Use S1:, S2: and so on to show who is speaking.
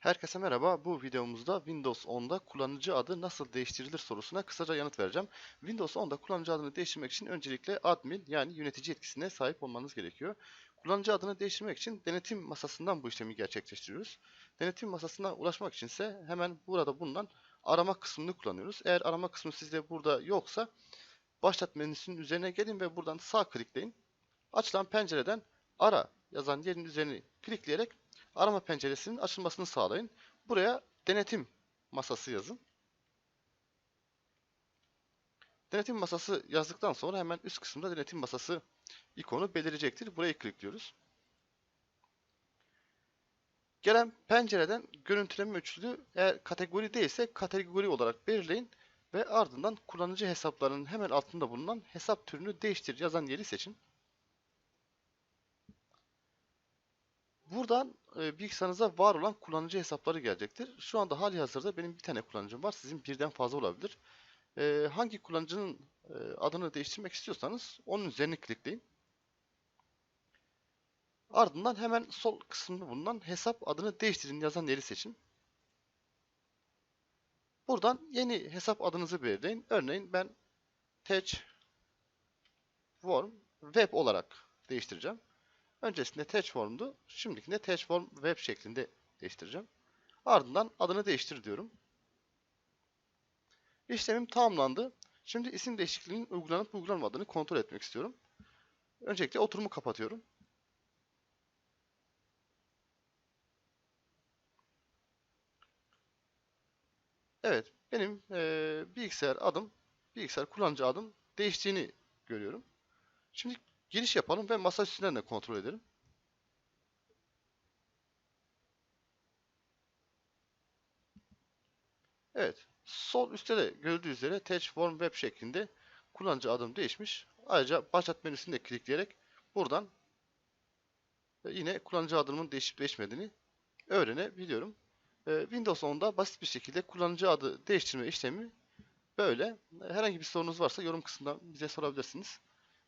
S1: Herkese merhaba. Bu videomuzda Windows 10'da kullanıcı adı nasıl değiştirilir sorusuna kısaca yanıt vereceğim. Windows 10'da kullanıcı adını değiştirmek için öncelikle admin yani yönetici yetkisine sahip olmanız gerekiyor. Kullanıcı adını değiştirmek için denetim masasından bu işlemi gerçekleştiriyoruz. Denetim masasına ulaşmak için ise hemen burada bulunan arama kısmını kullanıyoruz. Eğer arama kısmı sizde burada yoksa başlat menüsünün üzerine gelin ve buradan sağ klikleyin. Açılan pencereden ara yazan yerin üzerine klikleyerek arama penceresinin açılmasını sağlayın. Buraya denetim masası yazın. Denetim masası yazdıktan sonra hemen üst kısımda denetim masası ikonu belirecektir. Burayı klikliyoruz. Gelen pencereden görüntüleme ölçülü eğer kategori değilse kategori olarak belirleyin ve ardından kullanıcı hesaplarının hemen altında bulunan hesap türünü değiştir yazan yeri seçin. Buradan e, bilgisayarınıza var olan kullanıcı hesapları gelecektir. Şu anda hali hazırda benim bir tane kullanıcım var. Sizin birden fazla olabilir. E, hangi kullanıcının e, adını değiştirmek istiyorsanız onun üzerine klikleyin. Ardından hemen sol kısmında bulunan hesap adını değiştirin yazan yeri seçin. Buradan yeni hesap adınızı belirleyin. Örneğin ben Tech Form Web olarak değiştireceğim. Öncesinde Touchform'du. Şimdikinde Touchform Web şeklinde değiştireceğim. Ardından adını değiştir diyorum. İşlemim tamamlandı. Şimdi isim değişikliğinin uygulanıp uygulanmadığını kontrol etmek istiyorum. Öncelikle oturumu kapatıyorum. Evet, benim e, bilgisayar adım, bilgisayar kullanıcı adım değiştiğini görüyorum. Şimdi giriş yapalım ve masa üstünden de kontrol edelim. Evet. Sol üstte de görüldüğü üzere Touch Form Web şeklinde kullanıcı adım değişmiş. Ayrıca başlat menüsünde klikleyerek buradan yine kullanıcı adımın değişip değişmediğini öğrenebiliyorum. Windows 10'da basit bir şekilde kullanıcı adı değiştirme işlemi böyle. Herhangi bir sorunuz varsa yorum kısmından bize sorabilirsiniz.